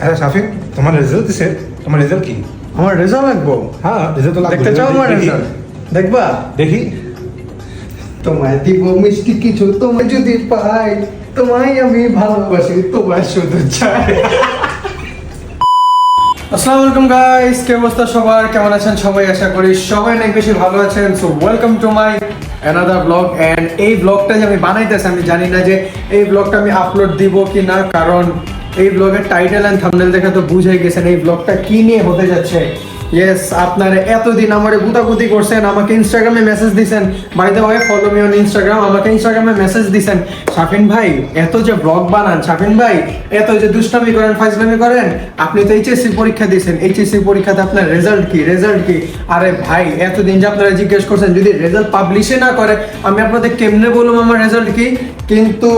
হ্যাঁ শাফিক তোমার রেজাল্ট দিছে। তোমার রেজাল্ট কি? আমার রেজাল্ট লাগবো। হ্যাঁ রেজাল্ট তো লাগবে। দেখতে চাও আমার রেজাল্ট দেখবা? দেখি। তোমায় দিব মিষ্টি কিছু তোমায় যদি পাই তোমায় আমি ভালোবাসি তোমায় শুধু চাই। আসসালামু আলাইকুম গাইস কি অবস্থা সবার? কেমন আছেন সবাই? আশা করি সবাই অনেক বেশি ভালো আছেন। So welcome to my another blog and এই ব্লগটা যে আমি বানাইতেছি। আমি জানি না যে এই ব্লগটা আমি আপলোড দিব কি না কারণ এই ব্লগের টাইটেল অ্যান্ড থাম্বনেল দেখে তো বুঝে গেছেন এই ব্লগটা কি নিয়ে হতে যাচ্ছে। ইয়েস আপনারা এতদিন আমারে গুতাগুতি করছেন, আমাকে ইনস্টাগ্রামে মেসেজ দিছেন। By the way follow me on Instagram আমাকে ইনস্টাগ্রামে মেসেজ দিছেন। শাফিন ভাই, এত যে ব্লগ বানান, শাফিন ভাই, এত যে দুষ্টামি করেন ফাইজলামি করেন, আপনি তো এইচএসসি পরীক্ষা দিয়েছেন। এইচএসসি পরীক্ষাতে আপনার রেজাল্ট কি রেজাল্ট কি? আরে ভাই, এতদিন যে আপনারা জিজ্ঞেস করছেন, যদি রেজাল্ট পাবলিশে না করে, আমি আপনাদের কেমনে বলুম আমার রেজাল্ট কি? কিন্তু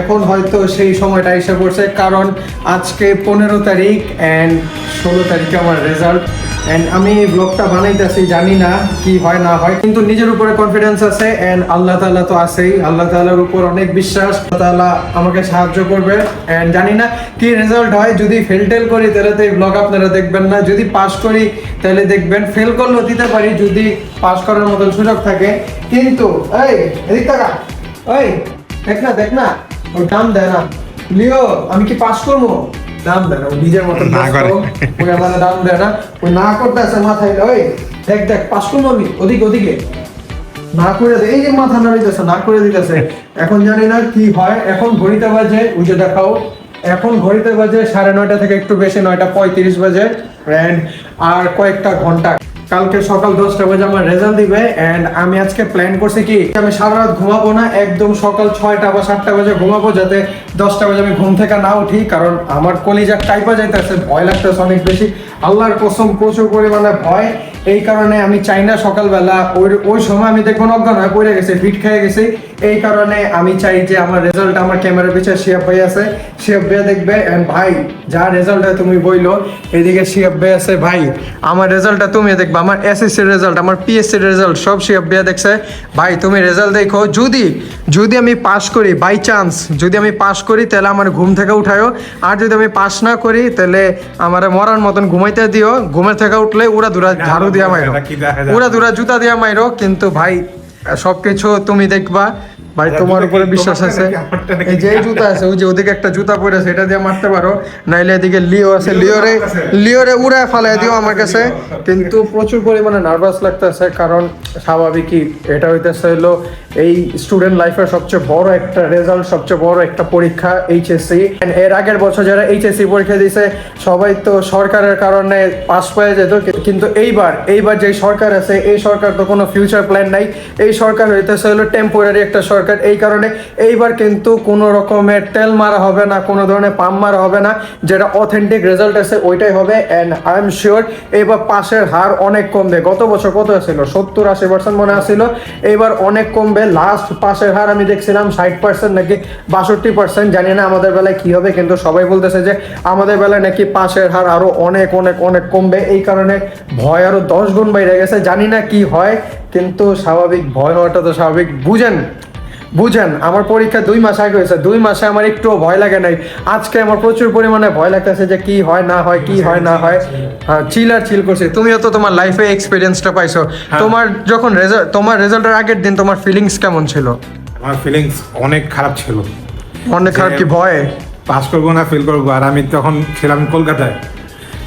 এখন হয়তো সেই সময়টা এসে পড়ছে, কারণ আজকে পনেরো তারিখ অ্যান্ড ষোলো তারিখে আমার রেজাল্ট এন্ড আমি ব্লগটা বানাইতেছি, জানি না কি হয়, না হয়, কিন্তু নিজের উপরে কনফিডেন্স আছে এন্ড আল্লাহ তাআলা তো আছেই। আল্লাহ তাআলার উপর অনেক বিশ্বাস তাআলা আমাকে সাহায্য করবে। এন্ড জানি না কি রেজাল্ট হয়, যদি ফেল টেল করি, তাহলে তো এই ব্লগ আপনারা দেখবেন না। যদি পাস করি, তাহলে দেখবেন ফেল করলেও দিতে পারি, যদি পাস করার মতন সুযোগ থাকে। কিন্তু, এই, এদিক টাকা ওই দেখ না দেখ না। ও দাম দেয় না। লিও আমি কি পাস করব? দাম দেয় না। ও নিজের মতো না করে। ওই আমাদের দাম দেয় না। ওই না করতে আছে মাথায় ওই দেখ দেখ পাস করব আমি। ওদিকে ওদিকে। না করে এই যে মাথা নাড়িতেছে না করে দিতেছে। এখন জানি না কি হয়। এখন ঘড়িতে বাজে ওই যে দেখাও। এখন ঘড়িতে বাজে সাড়ে নয়টা থেকে একটু বেশি নয়টা পঁয়ত্রিশ বাজে। অ্যান্ড আর কয়েকটা ঘণ্টা। কালকে সকাল দশটা বাজে আমার রেজাল্ট দিবে অ্যান্ড আমি আজকে প্ল্যান করছি কি, আমি সারা রাত ঘুমাবো না, একদম সকাল ছয়টা বা সাতটা বাজে ঘুমাবো, যাতে দশটা বাজে আমি ঘুম থেকে না উঠি, কারণ আমার কলিজা টাইপা যাইতেছে, ভয় লাগতেছে অনেক বেশি। আল্লাহর কসম, প্রচুর পরিমাণে ভয়। এই কারণে আমি চাই না সকালবেলা, ওই ওই সময় আমি দেখব অজ্ঞান হয়ে পড়ে গেছে ফিট খেয়ে গেছে। এই কারণে আমি চাই যে আমার রেজাল্ট আমার ক্যামেরার পিছনে শিয়াব ভাই আছে। শিয়াব ভাই দেখবে and ভাই যা রেজাল্টটা তুমি বইলো। এদিকে শিয়াব ভাই আছে ভাই আমার রেজাল্টটা তুমি দেখবে। আমার এসএসসি রেজাল্ট আমার পিএসসি রেজাল্ট সব শিয়াব ভাই দেখছে। ভাই তুমি রেজাল্ট দেখো। যদি যদি আমি পাস করি বাই চান্স যদি আমি পাস করি তাহলে আমার ঘুম থেকে উঠায়ও আর যদি আমি পাস না করি তাহলে আমার মরার মতন ঘুমাইতে দিও। ঘুমের থেকে উঠলে উড়া দুরা ঝাড়ু দিয়া মাইরো। উড়া দুরা জুতা দিয়া মাইরো। কিন্তু ভাই সবকিছু তুমি দেখবা। ভাই তোমার উপরে বিশ্বাস আছে? এই যে জুতা আছে ওই যে ওদিকে একটা জুতা পরে আছে এটা দিয়ে মারতে পারো। নাইলে এদিকে লিও আছে লিওরে লিওরে উড়ায় ফালাই দিও আমার কাছে। কিন্তু প্রচুর পরিমাণে নার্ভাস লাগতেছে কারণ স্বাভাবিকই এটা হইতেছে হলো এই স্টুডেন্ট লাইফের সবচেয়ে বড় একটা রেজাল্ট সবচেয়ে বড় একটা পরীক্ষা এইচএসসি এর আগের বছর যারা এইচএসসি পরীক্ষা দিছে সবাই তো সরকারের কারণে পাস পেয়ে যেত কিন্তু এইবার এইবার যে সরকার আছে এই সরকার তো কোনো ফিউচার প্ল্যান নাই। এই সরকার হইতেছে হলো টেম্পোরারি একটা সরকার। এই কারণে এইবার কিন্তু কোনো রকমের তেল মারা হবে না, কোনো ধরনের পাম্প মারা হবে না, যেটা অথেন্টিক রেজাল্ট আছে ওইটাই হবে অ্যান্ড আই এম শিওর এইবার পাশের হার অনেক কমবে। গত বছর কত ছিল সত্তর আশি পার্সেন্ট মনে আসছিল এইবার অনেক কমবে। লাস্ট পাশের হার আমি দেখছিলাম ষাট পার্সেন্ট নাকি বাষট্টি পার্সেন্ট জানি না আমাদের বেলায় কি হবে, কিন্তু সবাই বলতেছে যে আমাদের বেলায় নাকি পাশের হার আরও অনেক অনেক অনেক কমবে। এই কারণে ভয় আরও দশ গুণ বাইরে গেছে। জানি না কি হয়, কিন্তু স্বাভাবিক ভয় হওয়াটা তো স্বাভাবিক। বুঝেন? বুঝেন আমার পরীক্ষা দুই মাস আগে হয়েছে দুই মাসে আমার একটু ভয় লাগে নাই। আজকে আমার প্রচুর পরিমাণে ভয় লাগতেছে যে কি হয় না হয় কি হয় না হয়। হ্যাঁ চিল আর চিল করছি। তুমিও তো তোমার লাইফে এক্সপিরিয়েন্সটা পাইছো। তোমার যখন রেজাল্ট তোমার রেজাল্টের আগের দিন তোমার ফিলিংস কেমন ছিল? আমার ফিলিংস অনেক খারাপ ছিল। অনেক খারাপ কি ভয়? পাস করব না ফেল করব আর আমি তখন ছিলাম কলকাতায়।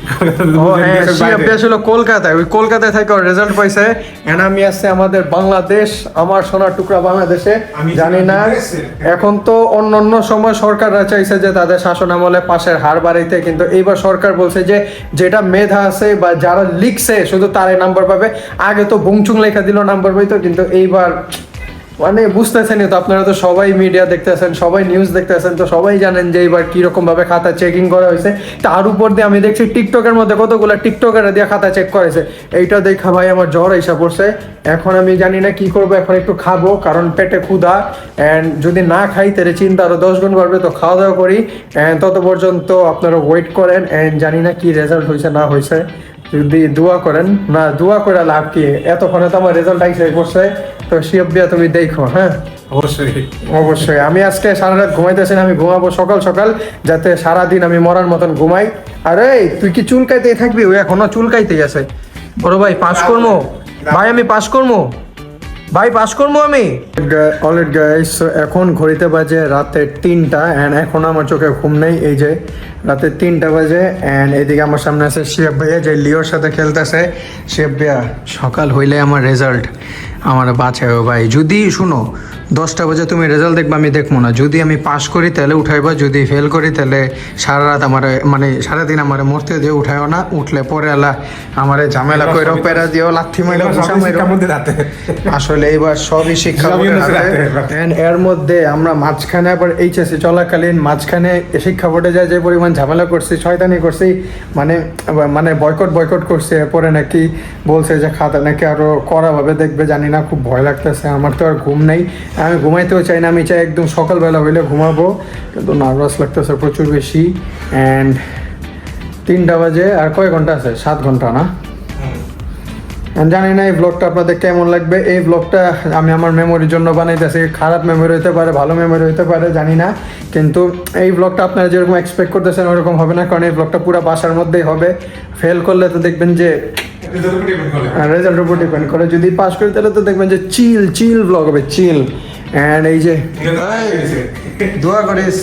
হ্যাঁ দেশের সে বাইরে। ছিল কলকাতায়। ওই কলকাতায় থেকে রেজাল্ট পাইছে। এন্ড আছে আমাদের বাংলাদেশ আমার সোনার টুকরা বাংলাদেশে জানি না। এখন তো অন্য অন্য সময় সরকাররা চাইছে যে তাদের শাসন আমলে পাশের হার বাড়াইতে কিন্তু এইবার সরকার বলছে যে যেটা মেধা আছে বা যারা লিখছে শুধু তারাই নাম্বার পাবে। আগে তো বুংচুং লেখা দিল নাম্বার পাইতো কিন্তু এইবার মানে বুঝতেছেনই তো, আপনারা তো সবাই মিডিয়া দেখতেছেন, সবাই নিউজ দেখতেছেন, তো সবাই জানেন যে এইবার কীরকম ভাবে খাতা চেকিং করা হয়েছে। তার উপর দিয়ে আমি দেখছি টিকটকের মধ্যে কতগুলো টিকটকার দিয়ে খাতা চেক করেছে এইটা দেখা ভাই আমার জ্বর এসে পড়ছে। এখন আমি জানি না কি করব, এখন একটু খাব, কারণ পেটে ক্ষুধা। অ্যান্ড যদি না খাই, তাহলে চিন্তা আরও দশ গুণ বাড়বে, তো খাওয়া দাওয়া করি। অ্যান্ড তত পর্যন্ত আপনারা ওয়েট করেন। অ্যান্ড জানি না কি রেজাল্ট হয়েছে, না হয়েছে। যদি দোয়া করেন না দোয়া করে লাভ কি? এতক্ষণে তো আমার রেজাল্ট আইসে করছে তো শিববিয়া তুমি দেখো হ্যাঁ? অবশ্যই। অবশ্যই। আমি আজকে সারা রাত ঘুমাইতেছি আমি ঘুমাবো সকাল সকাল যাতে সারাদিন আমি মরার মতন ঘুমাই। আরে তুই কি চুলকাইতেই থাকবি? ও এখনও চুলকাইতেই আছে। বড় ভাই পাশ করব ভাই আমি পাশ করব ভাই পাস করব আমি? অলরেড গাইস এখন ঘড়িতে বাজে রাতে তিনটা অ্যান্ড এখন আমার চোখে ঘুম নেই, এই যে রাতে তিনটা বাজে অ্যান্ড এদিকে আমার সামনে আছে শিব ভাইয়া, যে লিওর সাথে খেলতেছে। শিব ভাইয়া, সকাল হইলে আমার রেজাল্ট আমার বাঁচায় ভাই। যদি, শুনো দশটা বাজে তুমি রেজাল্ট দেখবা আমি দেখব না। যদি আমি পাস করি তাহলে উঠাইবা। যদি ফেল করি তাহলে সারা রাত আমার মানে সারাদিন আমার মরতে দিয়ে উঠাইও না। উঠলে পরে আলা আমার ঝামেলা কইরো পেরা দিও লাথি মাইরো ঘুষা আসলে এবার সবই শিক্ষা এর মধ্যে আমরা মাঝখানে আবার এইচএসসি চলাকালীন মাঝখানে শিক্ষা বোর্ডে যায় যে পরিমাণ ঝামেলা করছি শয়তানি করছি মানে মানে বয়কট বয়কট করছে। এরপরে নাকি বলছে যে খাতা নাকি আরও কড়াভাবে দেখবে জানি না খুব ভয় লাগতেছে। আমার তো আর ঘুম নেই। আমি ঘুমাইতেও চাই না আমি চাই একদম সকালবেলা হইলে ঘুমাবো কিন্তু নার্ভাস লাগতেছে প্রচুর বেশি অ্যান্ড তিনটা বাজে আর কয় ঘণ্টা আছে? সাত ঘণ্টা না? জানি না এই ব্লগটা আপনাদের কেমন লাগবে এই ব্লগটা আমি আমার মেমোরির জন্য বানাইতেছি খারাপ মেমোরি হতে পারে ভালো মেমোরি হতে পারে জানি না কিন্তু এই ব্লগটা আপনারা যেরকম এক্সপেক্ট করতেছেন ওরকম হবে না কারণ এই ব্লগটা পুরো বাসার মধ্যেই হবে ফেল করলে তো দেখবেন যে রেজাল্টের উপর ডিপেন্ড করে। যদি পাস করি তাহলে তো দেখবেন যে চিল চিল ব্লগ হবে চিল অ্যান্ড এই যে দোয়া করিস।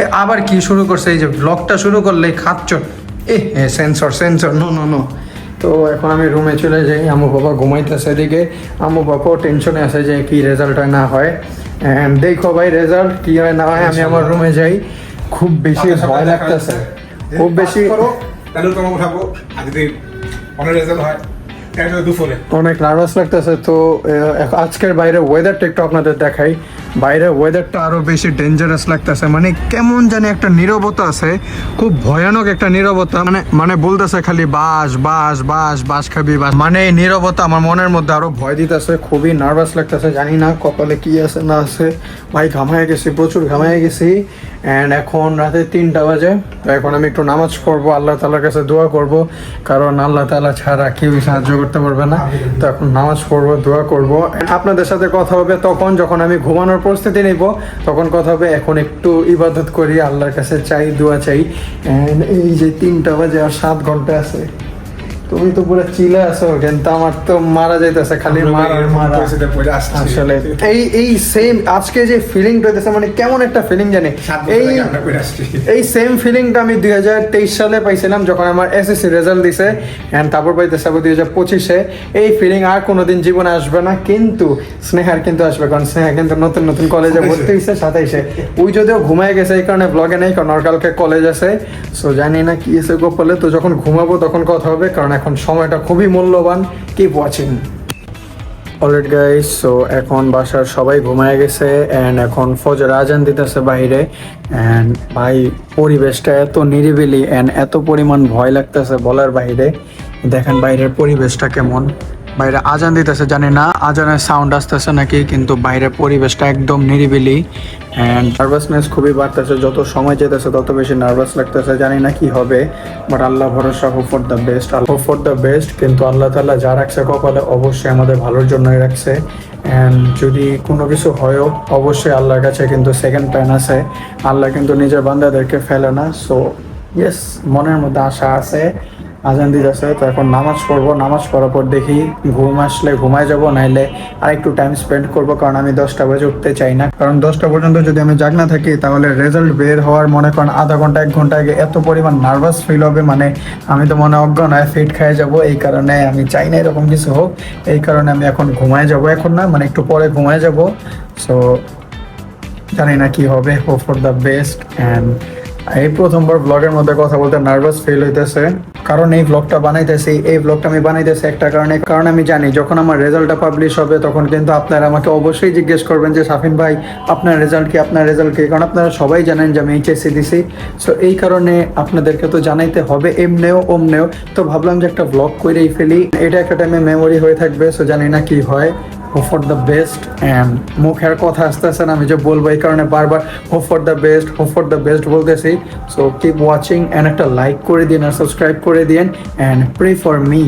এ, আবার কি শুরু করছে? এই যে ব্লগটা শুরু করলে খাচ্ছ। এ censor censor no no no তো এখন আমি রুমে চলে যাই। আমু বাবা ঘুমাইতেছে এদিকে। আমু বাবাও টেনশনে আছে যে কি রেজাল্ট হয় না হয়। And দেখো ভাই রেজাল্ট কি হয় না হয় আমি আমার রুমে যাই। খুব বেশি ভয় লাগতেছে। খুব বেশি তাহলে তোমাকে উঠাবো। আর যদি অনেক নার্ভাস লাগতেছে তো আজকের বাইরে ওয়েদার একটু আপনাদের দেখাই। বাইরে ওয়েদারটা আরও বেশি ডেঞ্জারাস লাগতেছে। মানে কেমন জানি একটা নীরবতা আছে, খুব ভয়ানক একটা নীরবতা। মানে মানে বলতেছে খালি বাস বাস বাস বাস খাবি, বাস। মানে এই নীরবতা আমার মনের মধ্যে আরও ভয় দিতেছে, খুবই নার্ভাস লাগতেছে, জানি না কপালে কি আছে, না আছে। ভাই, ঘামায় গেছি, প্রচুর ঘামায় গেছি। অ্যান্ড এখন রাতে তিনটা বাজে। তো এখন আমি একটু নামাজ পড়ব, আল্লাহ তালার কাছে দোয়া করব। কারণ আল্লাহ তালা ছাড়া কেউই সাহায্য করতে পারবে না। তো এখন নামাজ পড়ব, দোয়া করব। আপনাদের সাথে কথা হবে তখন যখন আমি ঘুমানোর প্রস্তুতি নিব। তখন কথা হবে, এখন একটু ইবাদত করি, আল্লাহর কাছে চাই, দোয়া চাই। এই যে তিনটা বাজে আর সাত ঘণ্টা আছে। তুমি তো পুরো চিলে আছো কিন্তু আমার তো মারা যাইতেছে খালি মারা। আসলে এই এই সেম আজকে যে ফিলিংটা হইতেছে মানে কেমন একটা ফিলিং জানি। এই। এই সেম ফিলিংটা আমি দুই হাজার তেইশ সালে পাইছিলাম যখন আমার এসএসসি রেজাল্ট দিছে অ্যান্ড তারপর পাইতেছে আবার দুই হাজার পঁচিশে। এই ফিলিং আর কোনোদিন জীবনে আসবে না কিন্তু স্নেহার কিন্তু আসবে কারণ স্নেহা কিন্তু নতুন নতুন কলেজে ভর্তি হয়েছে সাতাইশে। ওই যদিও ঘুমায় গেছে এই কারণে ব্লগে নেই কারণ ওর কালকে কলেজ আছে। সো জানি না কি এসে গোপালে তো যখন ঘুমাবো তখন কথা হবে কারণ এখন সময়টা খুবই মূল্যবান। Keep watching already guys so এখন বাসার সবাই ঘুমায় গেছে অ্যান্ড এখন ফজর আজান দিতেছে বাইরে অ্যান্ড ভাই, পরিবেশটা এত নিরিবিলি অ্যান্ড এত পরিমাণ ভয় লাগতেছে বলার বাইরে। দেখেন বাইরের পরিবেশটা কেমন। বাইরে আজান দিতেছে, জানি না, আজানের সাউন্ড আসতেছে নাকি, কিন্তু বাইরের পরিবেশটা একদম নিরিবিলি। অ্যান্ড নার্ভাসনেস খুবই বাড়তেছে, যত সময় যেতেছে তত বেশি নার্ভাস লাগতেছে, জানি না কি হবে বাট আল্লাহ ভরসা hope for the best hope for the best কিন্তু আল্লাহ তাল্লাহ যা রাখছে কপালে অবশ্যই আমাদের ভালোর জন্যই রাখছে। অ্যান্ড যদি কোনো কিছু হয়ও, অবশ্যই আল্লাহর কাছে কিন্তু সেকেন্ড প্ল্যান আছে। আল্লাহ কিন্তু নিজের বান্দাদেরকে ফেলে না সো ইয়েস মনের মধ্যে আশা আছে। আজান দিতেছে তো এখন নামাজ পড়ব। নামাজ পড়ার পর দেখি ঘুম আসলে ঘুমায় যাব, নাইলে আর একটু টাইম স্পেন্ড করব, কারণ আমি দশটা বাজে উঠতে চাই না। কারণ দশটা পর্যন্ত যদি আমি জাগ না থাকি, তাহলে রেজাল্ট বের হওয়ার মনে করেন আধা ঘণ্টা, এক ঘণ্টা আগে এত পরিমাণ নার্ভাস ফিল হবে মানে আমি তো মনে অজ্ঞান হয় ফিট খেয়ে যাব, এই কারণে আমি চাই না এরকম কিছু হোক। এই কারণে আমি এখন ঘুমায় যাব, এখন না মানে একটু পরে ঘুমায় যাব। সো জানি না কি হবে hope for the best and এই প্রথমবার ব্লগের মধ্যে কথা বলতে নার্ভাস ফিল হইতেছে। কারণ এই ব্লগটা বানাইতেছি। এই ব্লগটা আমি বানাইতেছি একটা কারণে। কারণ আমি জানি, যখন আমার রেজাল্টটা পাবলিশ হবে, তখন কিন্তু আপনারা আমাকে অবশ্যই জিজ্ঞেস করবেন যে, সাফিন ভাই, আপনার রেজাল্ট কি? আপনার রেজাল্ট কি? কারণ আপনারা সবাই জানেন যে, আমি এইচএসসি দিছি। সো এই কারণে আপনাদেরকে তো জানাইতে হবে এমনেও ওমনেও। তো ভাবলাম যে, একটা ব্লগ করেই ফেলি। এটা একটা টাইমে মেমোরি হয়ে থাকবে সো জানি না কি হয়। Hope for the best and মুখের কথা আসতেছে না আমি যে বলব এই কারণে বারবার hope for the best hope for the best বলতেছি। সো কিপ ওয়াচিং অ্যান্ড একটা লাইক করে দিন আর সাবস্ক্রাইব করে দিন অ্যান্ড প্রে ফর মি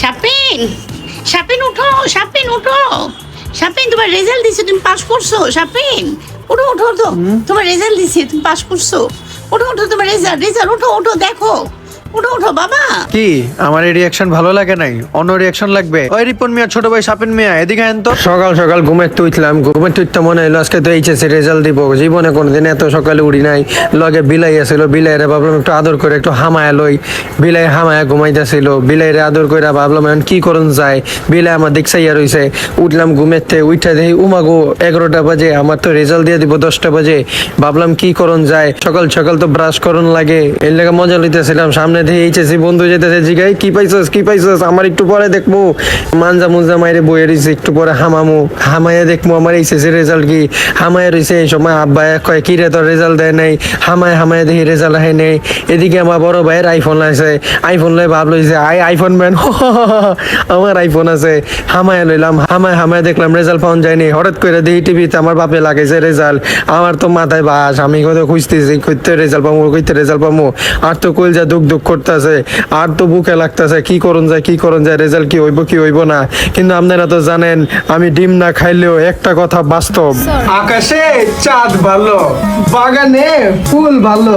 সাপিন সাপিন উঠো সাপিন উঠো। সাপিন তোমার রেজাল্ট দিছে তুমি পাস করছ সাপিন উঠো উঠো উঠো। তোমার রেজাল্ট দিছে তুমি পাস করছ। উঠো উঠো তোমার রেজাল্ট রেজাল্ট উঠো উঠো দেখো। উঠো উঠো বাবা। কি? আমার এই রিয়াকশন ভালো লাগে নাই? অন্য রিয়াকশন লাগবে? ওই রিপন মিয়া ছোট ভাই সাপিন মিয়া এদিকে আইন তো। সকাল সকাল ঘুমের তুইতলাম ঘুমের তুইতে মনে হলো আজকে তো এইচএসসি রেজাল্ট দিব। জীবনে কোনোদিন এত সকালে উড়ি নাই। লগে বিলাই আছিল বিলাইরে ভাবলাম একটু আদর করে একটু হামায়া লই। বিলাই হামায়া ঘুমাইতেছিল বিলাইরে আদর করে ভাবলাম এখন কি করুন যায়? বিলাই আমার দিক চাইয়া রইছে। উঠলাম ঘুমের থেকে উঠা দেখি উমাগো এগারোটা বাজে আমার তো রেজাল্ট দিয়ে দিব দশটা বাজে। ভাবলাম কি করুন যায়? সকাল সকাল তো ব্রাশ করুন লাগে। এর লেগে মজা লইতেছিলাম সামনে দিয়ে এইচএসসি বন্ধু যেতেছে, জিগাই, কি পাইছস কি পাইছস? আমার একটু পরে দেখব মানজা মুনজা মাইরে বইয়ে রইছে, একটু পরে হামামু। হামাইয়া দেখব আমার এইচএসসি রেজাল্ট কি। হামাইয়া রইছে এই সময় আব্বা কয়, কি রে তোর রেজাল্ট দেয় নাই? হামায় হামায় দেখি রেজাল্ট আহে নেই। এদিকে আমার বড় ভাইয়ের আইফোন আছে। আইফোন লই ভাব লইছে আই আইফোন ম্যান আমার আইফোন আছে। হামায় লইলাম, হামায় হামায় দেখলাম রেজাল্ট পাওয়া যায়নি। হঠাৎ করে দেখি টিভিতে আমার বাপে লাগাইছে রেজাল্ট আমার তো মাথায় বাস, আমি কত খুঁজতেছি, কইতে রেজাল্ট পাবো কইতে রেজাল্ট পাবো আর তো কইলজা দুঃখ দুঃখ করতেছে আর তো বুকে লাগতেছে কি করুন যায় কি করুন যায় রেজাল্ট কি হইব কি হইব না। কিন্তু আপনারা তো জানেন আমি ডিম না খাইলেও একটা কথা বাস্তব। আকাশে চাঁদ ভালো বাগানে ফুল ভালো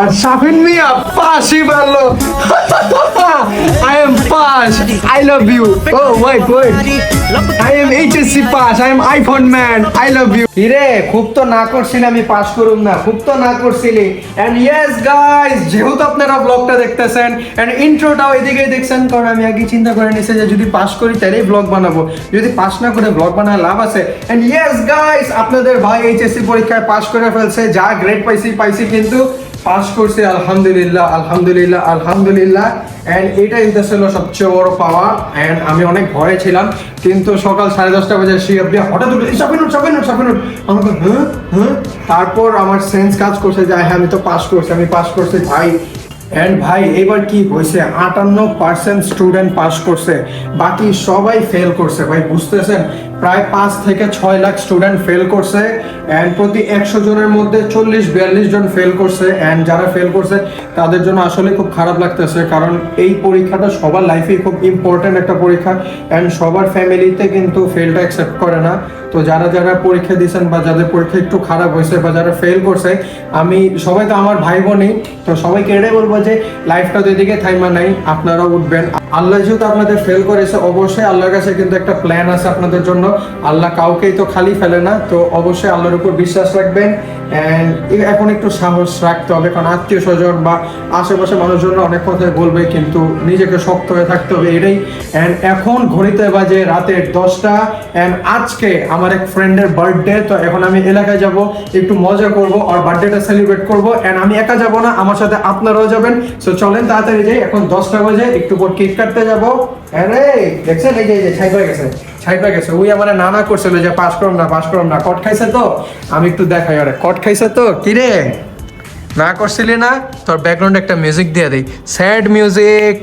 আর সাফিন মিয়া পাশি ভালো। Pass I love you oh wait wait I am HSC pass I am iPhone man I love you হিরে খুব তো না করছিলি, আমি পাস করুম না। খুব তো না করছিলি। এন্ড ইয়েস গাইস যেহেতু আপনারা ব্লগটা দেখতেছেন এন্ড ইন্ট্রোটাও এদিকে দেখছেন, কারণ আমি আগে চিন্তা করে নিয়েছি যে যদি পাস করি, তাহলেই ব্লগ বানাবো। যদি পাস না করে ব্লগ বানায় লাভ আছে। এন্ড ইয়েস গাইস আপনাদের ভাই এইচএসসি পরীক্ষায় পাস করে ফেলছে। যা গ্রেড পাইছি পাইছি কিন্তু পাস করছে, আলহামদুলিল্লাহ আলহামদুলিল্লাহ আলহামদুলিল্লাহ। অ্যান্ড এটাই ছিল সবচেয়ে বড় পাওয়া অ্যান্ড আমি অনেক ভয়ে ছিলাম, কিন্তু সকাল সাড়ে দশটা বাজে শিয়াব দিয়ে হঠাৎ উঠে সাপিনুট সাপিনুট নোট আমাকে হ্যাঁ হ্যাঁ। তারপর আমার সেন্স কাজ করছে যে হ্যাঁ আমি তো পাস করছি, আমি পাস করছি, ভাই। অ্যান্ড ভাই, এবার কি হয়েছে? আটান্ন পার্সেন্ট স্টুডেন্ট পাস করছে। বাকি সবাই ফেল করছে। ভাই, বুঝতেছেন? প্রায় পাঁচ থেকে ছয় লাখ স্টুডেন্ট ফেল করছে। অ্যান্ড প্রতি একশো জনের মধ্যে চল্লিশ, বিয়াল্লিশ জন ফেল করছে। অ্যান্ড যারা ফেল করছে, তাদের জন্য আসলে খুব খারাপ লাগতেছে। কারণ এই পরীক্ষাটা সবার লাইফে খুব ইম্পর্ট্যান্ট একটা পরীক্ষা। অ্যান্ড সবার ফ্যামিলিতে কিন্তু ফেলটা অ্যাকসেপ্ট করে না। তো যারা যারা পরীক্ষা দিয়েছেন বা যাদের পরীক্ষা একটু খারাপ হয়েছে বা যারা ফেল করছে, আমি, সবাই তো আমার ভাই বোনই তো সবাইকে এটাই বলব যে লাইফটা যেদিকে থাইমা নাই আপনারা উঠবেন। আল্লাহ যেহেতু আপনাদের ফেল করেছে, অবশ্যই আল্লাহর কাছে কিন্তু একটা প্ল্যান আছে আপনাদের জন্য। আল্লাহ কাউকেই তো খালি ফেলে না, তো অবশ্যই আল্লাহর উপর বিশ্বাস রাখবেন। এখন একটু সাহস রাখতে হবে, কারণ আত্মীয় স্বজন বা আশেপাশে মানুষজন অনেক কথাই বলবে, কিন্তু নিজেকে শক্ত হয়ে থাকতে হবে এটাই। অ্যান্ড এখন ঘড়িতে বাজে রাতের দশটা অ্যান্ড আজকে আমার এক ফ্রেন্ডের বার্থডে তো এখন আমি এলাকায় যাব, একটু মজা করব আর বার্থডেটা সেলিব্রেট করব। অ্যান্ড আমি একা যাব না, আমার সাথে আপনারাও যাবেন। সো চলেন তাড়াতাড়ি যাই, এখন দশটা বাজে, একটু পর কেক কাটতে যাব। আরে দেখছেন এই যে ছাই পাই গেছে। ছাই পাই গেছে ওই আমার নানা করছিল যে পাস করম না পাস করম না কট খাইছে তো আমি একটু দেখাই আরে কট খাইছে তো কি রে না করছিলি না তোর ব্যাকগ্রাউন্ডে একটা মিউজিক দিয়ে দেই স্যাড মিউজিক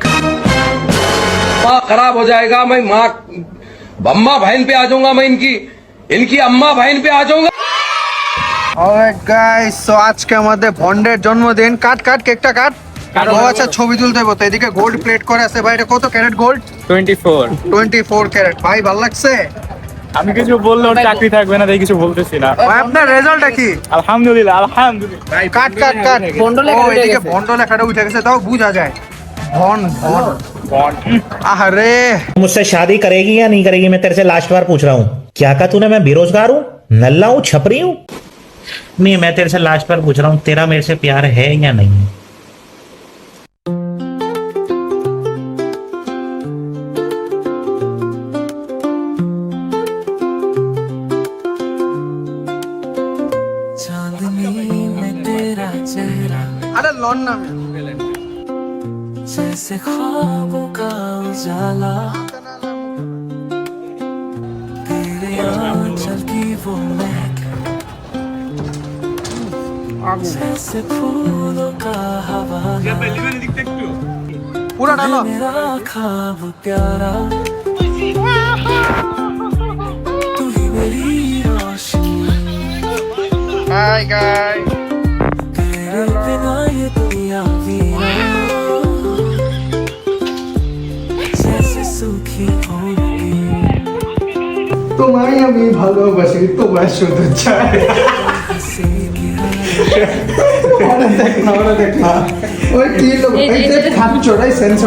माँ खराब हो जाएगा मैं माँ अम्मा बहन पे आ जाऊंगा मैं इनकी इनकी अम्मा बहन पे आ जाऊंगा অলরাইট গাইস সো আজকে আমাদের বন্ডের জন্মদিন কাট কাট কেকটা কাট ও আচ্ছা ছবি তুলতে হবে তো এদিকে গোল্ড প্লেট করে আছে ভাই এটা কত carat gold twenty four twenty four carat ভাই ভালো লাগছে আমি কিছু বললে ওর চাকরি থাকবে না তাই কিছু বলতেছি না ভাই আপনার রেজাল্টটা কি আলহামদুলিল্লাহ আলহামদুলিল্লাহ কাট কাট কাট ও এদিকে ভন্ড লেখাটা উঠে গেছে তাও বোঝা যায় ভন ভন আরে मुझसे शादी करेगी या नहीं करेगी मैं तेरे से लास्ट बार पूछ रहा हूँ क्या कहा तूने मैं बेरोजगार हूँ नल्ला हूँ छपरी हूँ नहीं मैं तेरे से लास्ट बार पूछ रहा हूँ तेरा मेरे से प्यार है या नहीं चांदनी আরে লন না जैसे ख्वाबों का उजाला तेरे आंचल की वो महक जैसे फूलों का हवाला पूरा डालो मेरा खाब प्यारा तू ही मेरी रोशनी हाय गाइस তোমায় আমি ভালোবাসি তোমায় শুধু চাই। দেখ না ওরা দেখ না। ওই কি লোক? খাচ্ছ রাই সেন্স